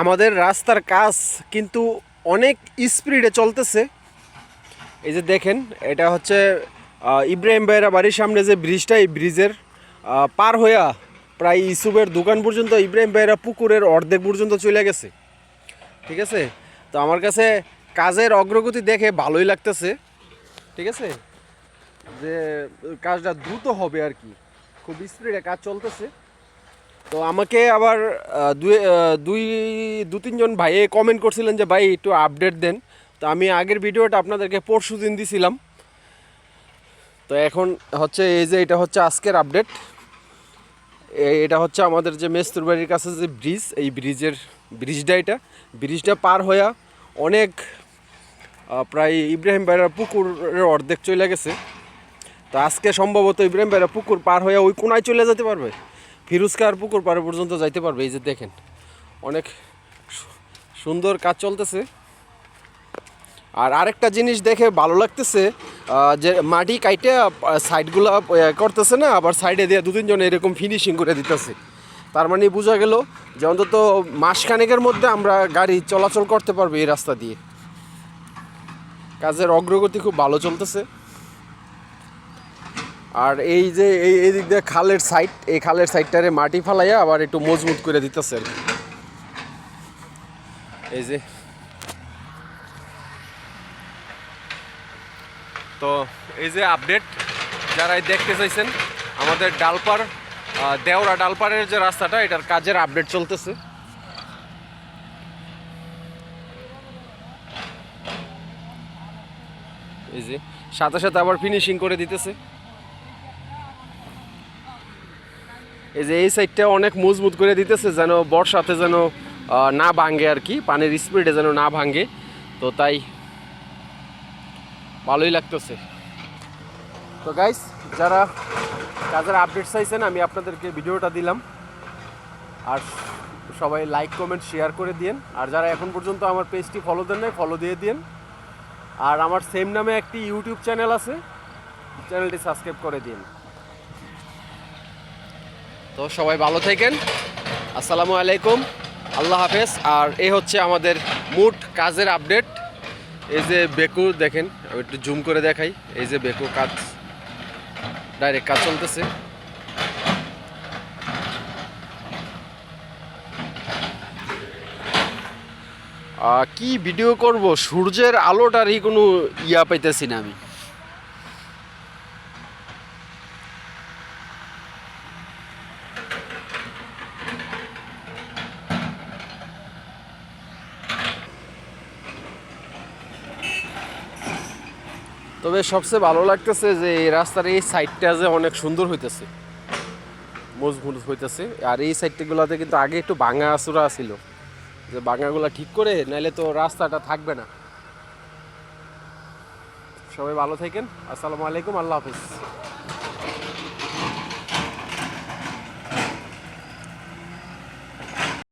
আমাদের রাস্তার কাজ কিন্তু অনেক স্পিডে চলতেছে। এই যে দেখেন, এটা হচ্ছে ইব্রাহিম ভাইয়েরা বাড়ির সামনে যে ব্রিজটা এই ব্রিজের পার হইয়া প্রায় ইসুবের দোকান পর্যন্ত ইব্রাহিম ভাইয়েরা পুকুরের অর্ধেক পর্যন্ত চলে গেছে। ঠিক আছে? তো আমার কাছে কাজের অগ্রগতি দেখে ভালোই লাগতেছে। ঠিক আছে? যে, কাজটা দ্রুত হবে আর কি। খুব স্পিডে কাজ চলতেছে। তো আমাকে আবার দুই দুই, দু তিনজন ভাইয়ে কমেন্ট করছিলেন যে, ভাই, একটু আপডেট দেন। তো আমি আগের ভিডিওটা আপনাদেরকে পরশু দিন দিছিলাম। তো এখন হচ্ছে এই যে, এটা হচ্ছে আজকের আপডেট এটা হচ্ছে আমাদের যে মেস্তুর বাড়ির কাছে যে ব্রিজ এই ব্রিজের ব্রিজটা এটা। ব্রিজটা পার হইয়া অনেক প্রায় ইব্রাহিম ভাইরা পুকুরের অর্ধেক চলে গেছে। তো আজকে সম্ভবত ইব্রাহিম ভাইরা পুকুর পার হয়ে ওই কোনায় চলে যেতে পারবে? ফিরুজকার পুকুর পাড়ে পর্যন্ত যাইতে পারবে, এই যে দেখেন। অনেক সুন্দর কাজ চলতেছে। আর আরেকটা জিনিস দেখে ভালো লাগতেছে যে মাটি কাইটে সাইডগুলো করতেছে না, আবার সাইডে দিয়ে দু তিনজন এরকম ফিনিশিং করে দিতেছে। তার মানে বোঝা গেল যে অন্তত মাসখানেকের মধ্যে আমরা গাড়ি চলাচল করতে পারব এই রাস্তা দিয়ে। কাজের অগ্রগতি খুব ভালো চলতেছে। আর এই যে এই এই দিক দিয়ে খালের সাইড এই খালের সাইডটারে মাটি ফালাইয়া আবার একটু মজবুত করে দিতেছে এই যে। তো এই যে আপডেট যারা দেখতে চাইছেন, আমাদের ডালপার দেওরা ডালপাড়ের যে রাস্তাটা, এটার কাজের আপডেট চলতেছে। এই যে, সাথে সাথে আবার ফিনিশিং করে দিতেছে। এই যে এই সাইডটা অনেক মজবুত করে দিতেছে যেন বর্ষাতে যেন না ভাঙে আর কি, পানির স্পিডে যেন না ভাঙে। তো তাই ভালোই লাগতেছে। তো গাইস যারা কাজের আপডেট চাইছেন, আমি আপনাদেরকে ভিডিওটা দিলাম। আর সবাই লাইক কমেন্ট শেয়ার করে দিন আর যারা এখন পর্যন্ত আমার পেজটি ফলো দেন নাই ফলো দিয়ে দিন আর আমার সেম নামে একটি ইউটিউব চ্যানেল আছে চ্যানেলটি সাবস্ক্রাইব করে দিন তো সবাই ভালো থাকেন। আসসালামু আলাইকুম। আল্লাহ হাফেজ। আর এই হচ্ছে আমাদের মোট কাজের আপডেট। এই যে বেকু দেখেন, আমি একটু জুম করে দেখাই। এই যে বেকু কাজ, ডাইরেক্ট কাজ চলতেছে। কি ভিডিও করব? সূর্যের আলোটারই কোনো ইয়া পাইতেছি না আমি। তবে সবচেয়ে ভালো লাগতেছে যে এই রাস্তার এই সাইডটা যে অনেক সুন্দর হইতেছে, মজবুত হইতেছে। আর এই সাইডটাগুলোতে কিন্তু আগে একটু ভাঙা আসুরা ছিল। যে ভাঙাগুলো ঠিক করে নাইলে তো রাস্তাটা থাকবে না। সবাই ভালো থাকেন। আসসালামু আলাইকুম, আল্লাহ হাফিজ।